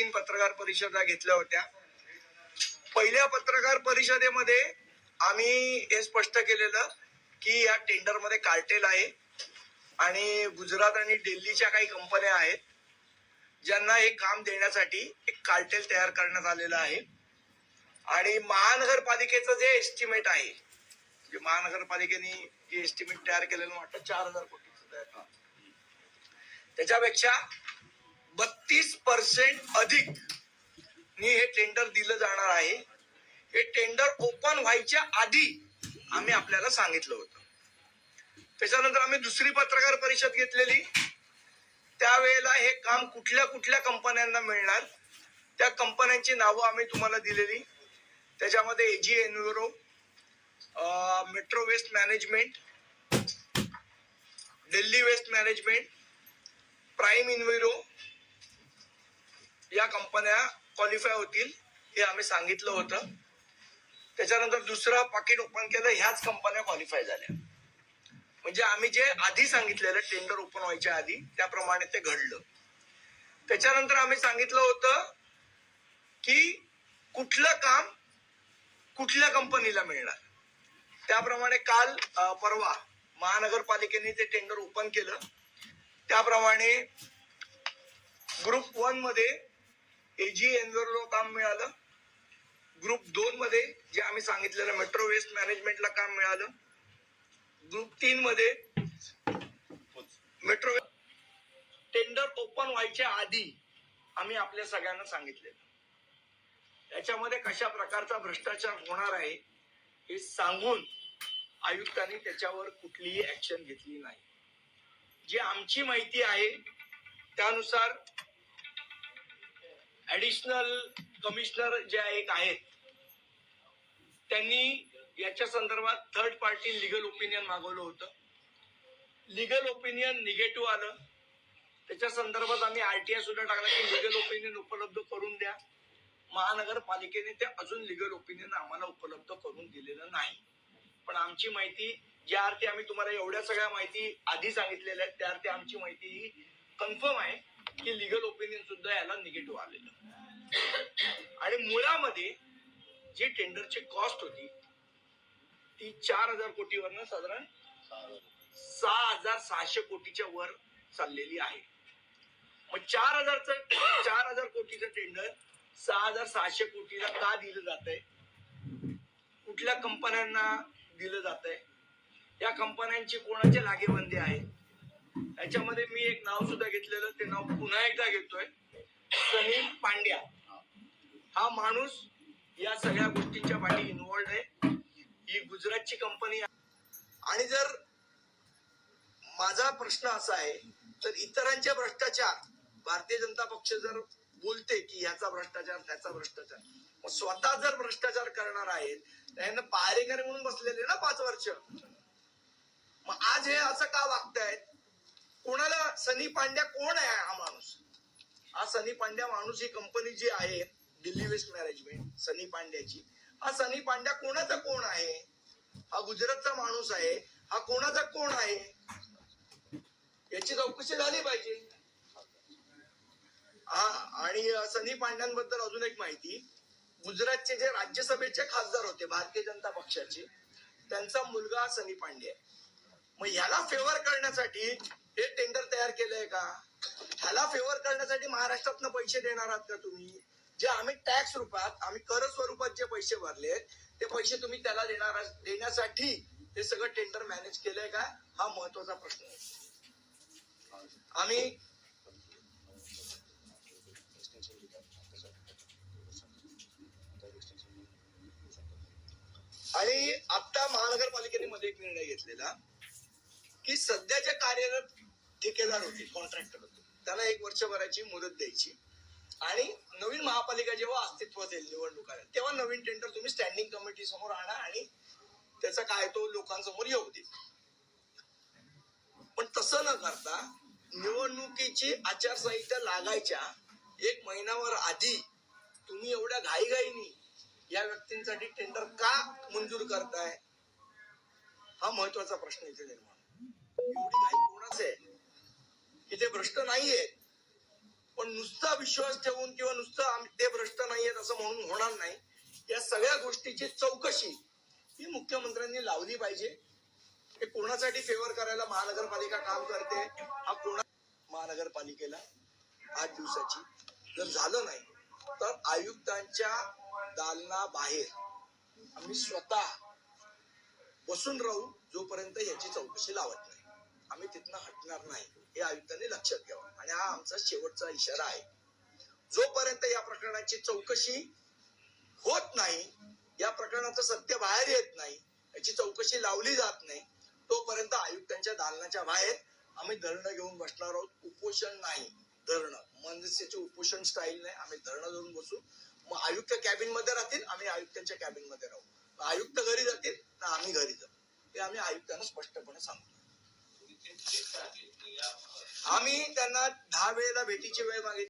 तीन पत्रकार परिषदा घेतल्या होत्या. पहिल्या पत्रकार परिषदेमध्ये आम्ही हे स्पष्ट केलेलं की या टेंडरमध्ये कार्टेल आहे आणि गुजरात आणि दिल्लीच्या काही कंपन्या आहेत ज्यांना हे काम देण्यासाठी एक कार्टेल तयार करण्यात आलेलं आहे. आणि महानगरपालिकेचं जे एस्टिमेट आहे जे महानगरपालिकेने जे एस्टिमेट तयार केलेलं वाटतं चार हजार कोटीचं तयार. त्याच्यापेक्षा बत्तीस पर्सेंट अधिक नी हे टेंडर दिलं जाणार आहे. हे टेंडर ओपन व्हायच्या आधी आम्ही आपल्याला सांगितलं होतं. त्याच्यानंतर आम्ही दुसरी पत्रकार परिषद घेतलेली. त्यावेळेला हे काम कुठल्या कुठल्या कंपन्यांना मिळणार त्या कंपन्यांची नावं आम्ही तुम्हाला दिलेली. त्याच्यामध्ये AG enviro metro waste management Delhi waste management prime enviro या कंपन्या क्वालिफाय होतील हे आम्ही सांगितलं होतं. त्याच्यानंतर दुसरं पाकिट ओपन केलं ह्याच कंपन्या क्वालिफाय झाल्या. म्हणजे आम्ही जे आधी सांगितलेलं टेंडर ओपन व्हायच्या आधी त्याप्रमाणे ते घडलं. त्याच्यानंतर आम्ही सांगितलं होतं की कुठलं काम कुठल्या कंपनीला मिळणार. त्याप्रमाणे काल परवा महानगरपालिकेने ते टेंडर ओपन केलं त्याप्रमाणे ग्रुप वनमध्ये एजी एनवेरलो काम मिळालं. ग्रुप दोन मध्ये जे आम्ही सांगितलेलं मेट्रो वेस्ट मॅनेजमेंटला काम मिळालं. ग्रुप तीन मध्ये मेट्रो टेंडर ओपन व्हायच्या आधी आम्ही आपल्या सगळ्यांना सांगितले याच्यामध्ये कशा प्रकारचा भ्रष्टाचार होणार आहे हे सांगून आयुक्तांनी त्याच्यावर कुठलीही ऍक्शन घेतली नाही. जी आमची माहिती आहे त्यानुसार ऍडिशनल कमिशनर जे एक आहेत त्यांनी याच्या संदर्भात थर्ड पार्टी लिगल ओपिनियन मागवलं होतं. लिगल ओपिनियन निगेटिव्ह आलं. त्याच्या संदर्भात आम्ही आरटीआय सुद्धा टाकला की लिगल ओपिनियन उपलब्ध करून द्या. महानगरपालिकेने ते अजून लिगल ओपिनियन आम्हाला उपलब्ध करून दिलेलं नाही. पण आमची माहिती ज्या अर्थी आम्ही तुम्हाला एवढ्या सगळ्या माहिती आधी सांगितलेल्या आहेत त्या अर्थी आमची माहिती ही कन्फर्म आहे. की लिगल ओपिनियन सुद्धा याला निगेटिव्ह आलेलं. आणि मुळामध्ये जी टेंडरची कॉस्ट होती ती चार हजार कोटीवरनं साधारण सहा हजार सहाशे कोटीच्या वर चाललेली आहे. मग चार हजारचं चार हजार कोटीचं टेंडर सहा हजार सहाशे कोटीला का दिलं जात आहे कुठल्या कंपन्यांना दिलं जात आहे या कंपन्यांची कोणाच्या लागेबंदी आहे? याच्यामध्ये मी एक नाव सुद्धा घेतलेलं ते नाव पुन्हा एकदा घेतोय. सनी पांड्या. हा माणूस या सगळ्या गोष्टींच्या पाठी इन्व्हॉल्ड आहे. ही गुजरातची कंपनी आहे. आणि जर माझा प्रश्न असा आहे तर इतरांचे भ्रष्टाचार भारतीय जनता पक्ष जर बोलते की ह्याचा भ्रष्टाचार त्याचा भ्रष्टाचार मग स्वतः जर भ्रष्टाचार करणार आहेत तर यांना पहारेकरी म्हणून बसलेले ना पाच वर्ष. मग आज हे असं का वागतायत? कोणाला सनी पांड्या कोण आहे हा माणूस? हा सनी पांड्या माणूस ही कंपनी जी आहे दिल्ली वेस्ट मॅनेजमेंट सनी पांड्याची. हा सनी पांड्या कोणाचा कोण आहे? हा गुजरातचा माणूस आहे. हा कोणाचा कोण आहे? याची चौकशी झाली पाहिजे. हा आणि सनी पांड्यांबद्दल अजून एक माहिती. गुजरातचे जे राज्यसभेचे खासदार होते भारतीय जनता पक्षाचे त्यांचा मुलगा सनी पांडे आहे. मग याला फेवर करण्यासाठी हे टेंडर तयार केलंय का? ह्याला फेवर करण्यासाठी महाराष्ट्रातनं पैसे देणार आहात का तुम्ही? जे आम्ही टॅक्स रूपात आम्ही कर स्वरूपात जे पैसे भरले ते पैसे तुम्ही त्याला देणार देण्यासाठी ते सगळं टेंडर मॅनेज केलंय का? हा महत्त्वाचा प्रश्न आहे. आम्ही आणि आता महानगरपालिकेने मध्ये एक निर्णय घेतलेला की सध्या जे कार्यरत ठेकेदार होते कॉन्ट्रॅक्टर होते. त्याला एक वर्षभराची मुदत द्यायची. आणि नवीन महापालिका जेव्हा अस्तित्वात येईल निवडणुका तेव्हा नवीन टेंडर तुम्ही स्टँडिंग कमिटी समोर आणा आणि त्याचा काय तो लोकांसमोर येऊ दे. पण तसं न करता निवडणुकीची आचारसंहिता लागायच्या एक महिनाभर आधी तुम्ही एवढ्या घाईघाईनी या व्यक्तींसाठी टेंडर का मंजूर करताय? हा महत्त्वाचा प्रश्न इथे निर्माण एवढी घाई कोणाच आहे? की ते भ्रष्ट नाहीये. पण नुसता विश्वास ठेवून किंवा नुसतं ते भ्रष्ट नाहीयेत असं म्हणून होणार नाही. या सगळ्या गोष्टीची चौकशी ही मुख्यमंत्र्यांनी लावली पाहिजे. हे कोणासाठी फेवर करायला महानगरपालिका काम करते? हा कोणा महानगरपालिकेला आठ दिवसाची. जर झालं नाही तर आयुक्तांच्या दालना बाहेर आम्ही स्वतः बसून राहू जोपर्यंत याची चौकशी लावत नाही. आम्ही तिथनं हटणार नाही हे आयुक्तांनी लक्षात घ्यावं. आणि हा आमचा शेवटचा इशारा आहे. जोपर्यंत या प्रकरणाची चौकशी होत नाही या प्रकरणाचं सत्य बाहेर येत नाही याची चौकशी लावली जात नाही तोपर्यंत आयुक्तांच्या दालनाच्या बाहेर आम्ही धरणं घेऊन बसणार आहोत. उपोषण नाही धरणं. मनसेचे उपोषण स्टाईल नाही. आम्ही धरणं धरून बसू. मग आयुक्त कॅबिनमध्ये राहतील आम्ही आयुक्तांच्या कॅबिनमध्ये राहू. आयुक्त घरी जातील ना आम्ही घरी जाऊ. हे आम्ही आयुक्तांना स्पष्टपणे सांगतो. आम्ही त्यांना दहा वेळेला भेटीची वेळ मागितली.